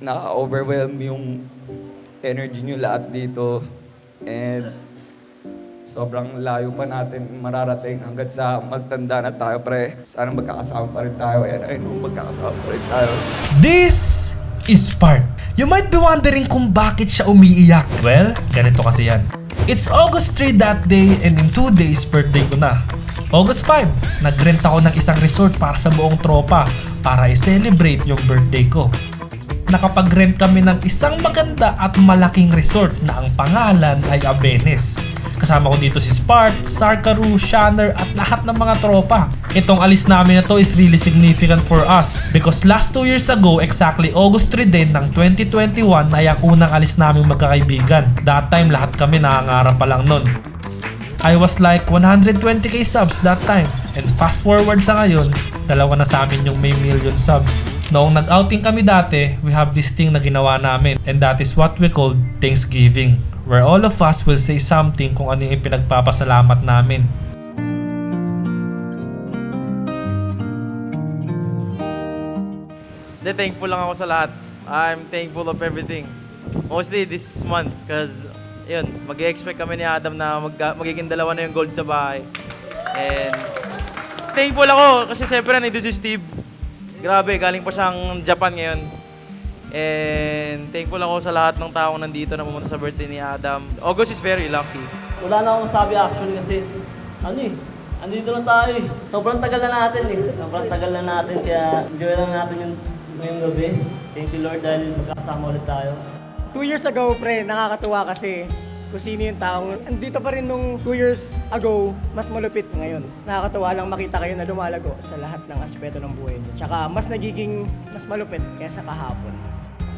Naka-overwhelm yung energy nyo lahat dito. And sobrang layo pa natin mararating hanggat sa magtanda na tayo, pre. Sana magkakasama pa rin tayo. Ayan, ayun, magkakasama pa rin tayo. This is Spark. You might be wondering kung bakit siya umiiyak. Well, ganito kasi yan. It's August 3 that day and in 2 days birthday ko na. August 5, nagrent ako ng isang resort para sa buong tropa para i-celebrate yung birthday ko. Nakapag-rent kami ng isang maganda at malaking resort na ang pangalan ay Abenes. Kasama ko dito si Spart, Sarkaru, Shanner at lahat ng mga tropa. Itong alis namin na to is really significant for us because last 2 years ago, exactly August 3 din ng 2021 ay ang unang alis naming magkakaibigan. That time lahat kami nangangarap pa lang nun. I was like 120k subs that time. And fast forward sa ngayon, dalawa na sa amin yung may million subs. Noong nag-outing kami dati, we have this thing na ginawa namin and that is what we call Thanksgiving. Where all of us will say something kung ano yung pinagpapasalamat namin. Hindi, thankful lang ako sa lahat. I'm thankful of everything. Mostly this month, because, yun, mag expect kami ni Adam na mag magiging dalawa na yung gold sa bahay. And, thankful ako, kasi syempre nandito si Steve. Grabe, galing pa siyang Japan ngayon. And, thankful ako sa lahat ng taong nandito na pumunta sa birthday ni Adam. August is very lucky. Wala na akong sabi actually kasi ano eh, andito lang tayo eh. Sobrang tagal na natin eh. Sobrang tagal na natin kaya enjoy lang natin yung ngayong gabi. Thank you Lord dahil magkakasama ulit tayo. Two years ago, pre, nakakatuwa kasi kung sino yung taong andito pa rin nung two years ago, mas malupit ngayon. Nakakatuwa lang makita kayo na lumalago sa lahat ng aspeto ng buhay niyo. Tsaka mas nagiging mas malupit kaysa kahapon.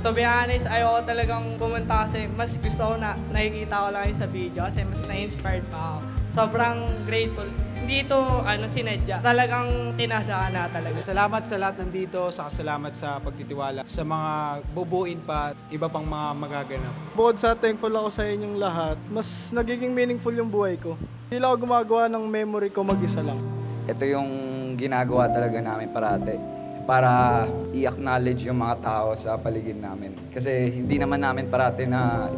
To be honest, ayoko talagang pumunta kasi mas gusto ko na nakikita ko lang sa video kasi mas na-inspired pa ako. Sobrang grateful. Hindi ito ano, sinedya. Talagang kinasaan na talaga. Salamat sa lahat nandito, sa salamat sa pagtitiwala, sa mga bubuin pa at iba pang mga magaganap. Bukod sa thankful ako sa inyong lahat, mas nagiging meaningful yung buhay ko. Hindi lang ako gumagawa ng memory ko mag-isa lang. Ito yung ginagawa talaga namin parate para i-acknowledge yung mga tao sa paligid namin. Kasi hindi naman namin parate na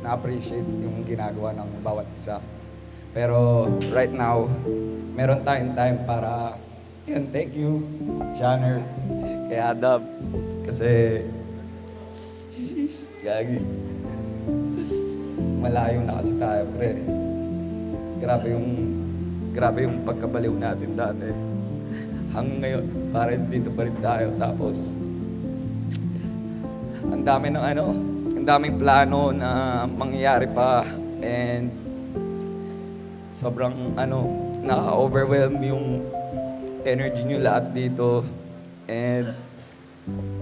na-appreciate yung ginagawa ng bawat isa. Pero right now, meron tayong time para, yun, thank you, Janner, kay Adam. Kasi, gagi. Malayo na kasi tayo, pre. Grabe yung, grabe yung pagkabaliw natin dati. Hanggang ngayon, parang dito pa rin tayo. Tapos, ang dami ng ano, ang daming plano na mangyayari pa. And, sobrang ano, naka-overwhelm yung energy nyo lahat dito. And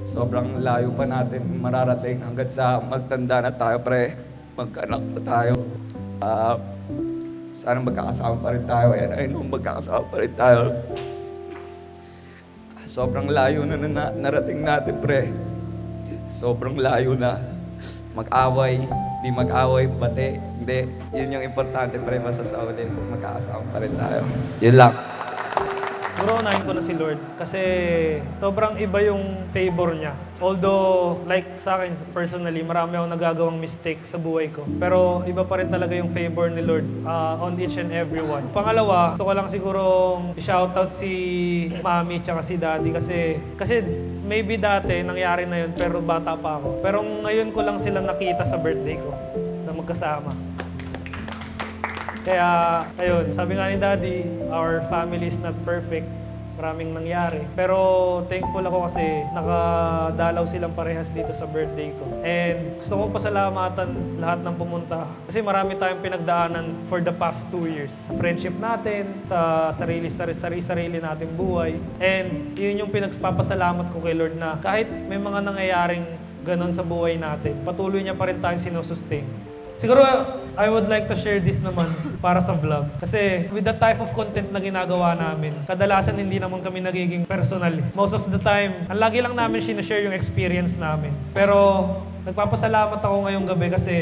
sobrang layo pa natin mararating hanggat sa magtanda na tayo, pre. Magkanak na tayo. Ah, sana magkakasama pa rin tayo. Ayan, ayun, magkakasama pa rin tayo. Sobrang layo na, na narating natin, pre. Sobrang layo na. Mag-away, di mag-away, bate. Hindi, yun yung importante, pre. Basta sa uli, magkakasama pa rin tayo. Yun lang. Siguro unahin ko na si Lord kasi sobrang iba yung favor niya. Although, like sa akin personally, marami akong nagagawang mistake sa buhay ko. Pero iba pa rin talaga yung favor ni Lord uh, on each and every one. Pangalawa, gusto ko lang sigurong i-shoutout si Mami tsaka si Daddy kasi kasi maybe dati nangyari na yun pero bata pa ako. Pero ngayon ko lang sila nakita sa birthday ko na magkasama. Kaya, ayun, sabi nga ni Daddy, our family is not perfect. Maraming nangyari. Pero thankful ako kasi nakadalaw silang parehas dito sa birthday ko. And gusto kong pasalamatan lahat ng pumunta. Kasi marami tayong pinagdaanan for the past two years. Sa friendship natin, sa sarili, sarili, sarili nating buhay. And yun yung pinagpapasalamat ko kay Lord na kahit may mga nangyayaring ganon sa buhay natin, patuloy niya pa rin tayong sinusustain. Siguro, I would like to share this naman para sa vlog. Kasi with the type of content na ginagawa namin, kadalasan hindi naman kami nagiging personal. Most of the time, ang lagi lang namin sinashare yung experience namin. Pero nagpapasalamat ako ngayong gabi kasi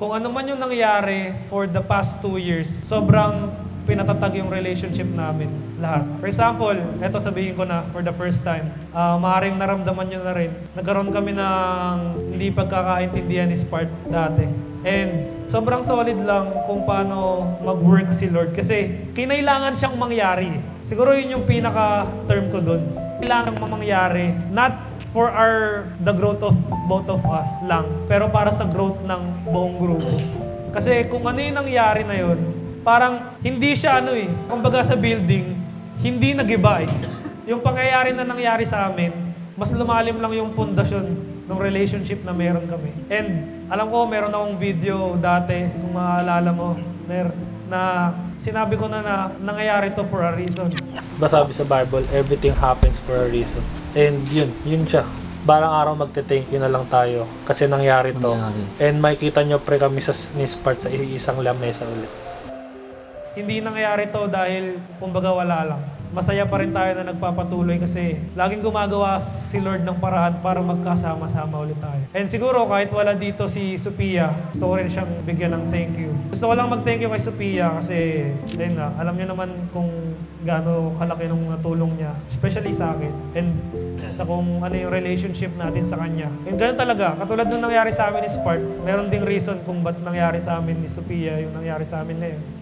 kung ano man yung nangyari for the past two years, sobrang pinatatag yung relationship namin lahat. For example, eto sabihin ko na for the first time, uh, maaaring naramdaman nyo na rin, nagkaroon kami ng hindi pagkakaintindihan ni Spark dati. And sobrang solid lang kung paano mag-work si Lord kasi kinailangan siyang mangyari. Siguro yun yung pinaka-term ko doon. Kailangan mangyari, not for our the growth of both of us lang, pero para sa growth ng buong grupo. Kasi kung ano yung nangyari na yun, parang hindi siya ano eh, kumbaga sa building, hindi nagiba eh. Yung pangyayari na nangyari sa amin, mas lumalim lang yung pundasyon ng relationship na meron kami. And alam ko, meron akong video dati, kung maaalala mo, Ner, na sinabi ko na na nangyayari to for a reason. Diba sabi sa Bible, everything happens for a reason. And yun, yun siya. Barang araw magte-thank you na lang tayo kasi nangyari to. And makikita nyo pre kami sa ni Spart sa isang lamesa ulit. Hindi nangyayari to dahil kumbaga wala lang. Masaya pa rin tayo na nagpapatuloy kasi laging gumagawa si Lord ng paraan para magkasama-sama ulit tayo. And siguro kahit wala dito si Sophia, gusto ko rin siyang bigyan ng thank you. Gusto ko lang mag-thank you kay Sophia kasi ayun nga, alam niyo naman kung gaano kalaki nung natulong niya, especially sa akin. And sa kung ano yung relationship natin sa kanya. Yung ganun talaga, katulad nung nangyari sa amin ni Spark, meron ding reason kung ba't nangyari sa amin ni Sophia yung nangyari sa amin ngayon.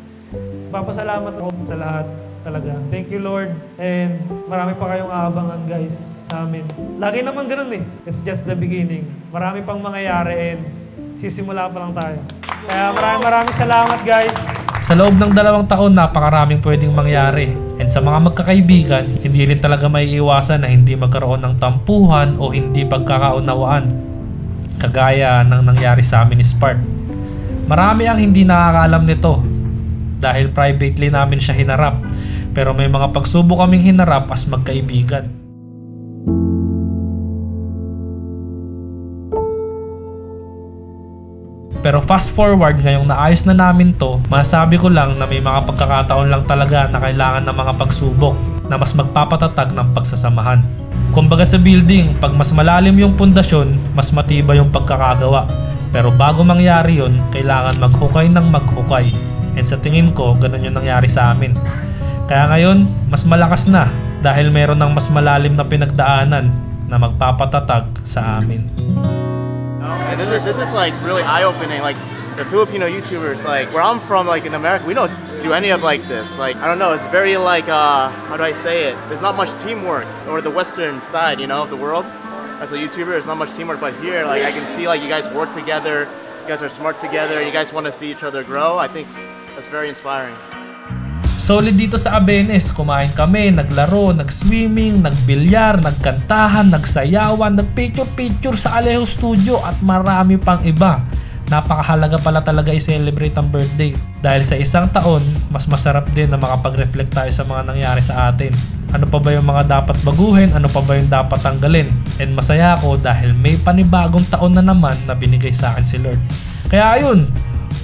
Papasalamat ako sa lahat talaga. Thank you Lord and marami pa kayong aabangan guys sa amin. Lagi naman ganun eh. It's just the beginning. Marami pang mangyayari and sisimula pa lang tayo. Kaya maraming maraming salamat guys. Sa loob ng dalawang taon, napakaraming pwedeng mangyari. And sa mga magkakaibigan, hindi rin talaga may iwasan na hindi magkaroon ng tampuhan o hindi pagkakaunawaan. Kagaya ng nangyari sa amin ni Spark. Marami ang hindi nakakaalam nito dahil privately namin siya hinarap. Pero may mga pagsubok kaming hinarap as magkaibigan. Pero fast forward ngayong naayos na namin to, masabi ko lang na may mga pagkakataon lang talaga na kailangan ng mga pagsubok na mas magpapatatag ng pagsasamahan. Kumbaga sa building, pag mas malalim yung pundasyon, mas matibay yung pagkakagawa. Pero bago mangyari yun, kailangan maghukay ng maghukay. And sa tingin ko, ganun yung nangyari sa amin. Kaya ngayon, mas malakas na dahil meron ng mas malalim na pinagdaanan na magpapatatag sa amin. And this is, this is like really eye-opening. Like the Filipino YouTubers, like where I'm from, like in America, we don't do any of like this. Like I don't know, it's very like uh, how do I say it? There's not much teamwork, or the Western side, you know, of the world. As a YouTuber, there's not much teamwork. But here, like I can see, like you guys work together. You guys are smart together. You guys want to see each other grow. I think that's very inspiring. Solid dito sa Abenes, kumain kami, naglaro, nag-swimming, nagbilyar, nagkantahan, nagsayawan, nagpicture-picture sa Alejo Studio at marami pang iba. Napakahalaga pala talaga i-celebrate ang birthday dahil sa isang taon, mas masarap din na makapag-reflect tayo sa mga nangyari sa atin. Ano pa ba yung mga dapat baguhin, ano pa ba yung dapat tanggalin. And masaya ako dahil may panibagong taon na naman na binigay sa akin si Lord. Kaya ayun,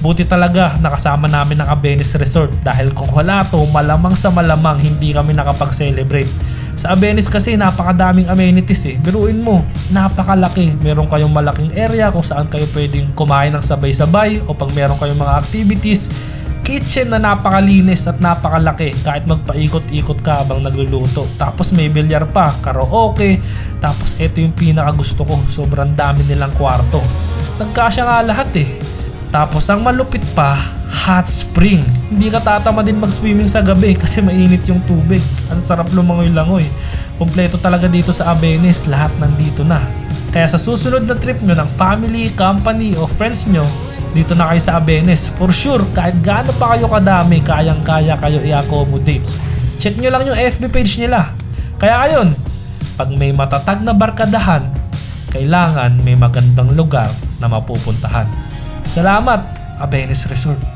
Buti talaga nakasama namin ang Abenes Resort dahil kung wala to malamang sa malamang hindi kami nakapag-celebrate. Sa Abenes kasi napakadaming amenities eh. Biruin mo, napakalaki. Meron kayong malaking area kung saan kayo pwedeng kumain ng sabay-sabay o pag meron kayong mga activities. Kitchen na napakalinis at napakalaki kahit magpaikot-ikot ka habang nagluluto. Tapos may bilyar pa, karaoke. Tapos ito yung pinaka gusto ko, sobrang dami nilang kwarto. Nagkasya nga lahat eh. Tapos ang malupit pa, hot spring. Hindi ka tatama din mag-swimming sa gabi kasi mainit yung tubig. Ang sarap lumangoy-langoy. Kompleto talaga dito sa Abenes, lahat nandito na. Kaya sa susunod na trip nyo ng family, company o friends nyo, dito na kayo sa Abenes. For sure, kahit gaano pa kayo kadami, kayang-kaya kayo i-accommodate. Check nyo lang yung FB page nila. Kaya ayun, pag may matatag na barkadahan, kailangan may magandang lugar na mapupuntahan. Salamat, Abenes Resort.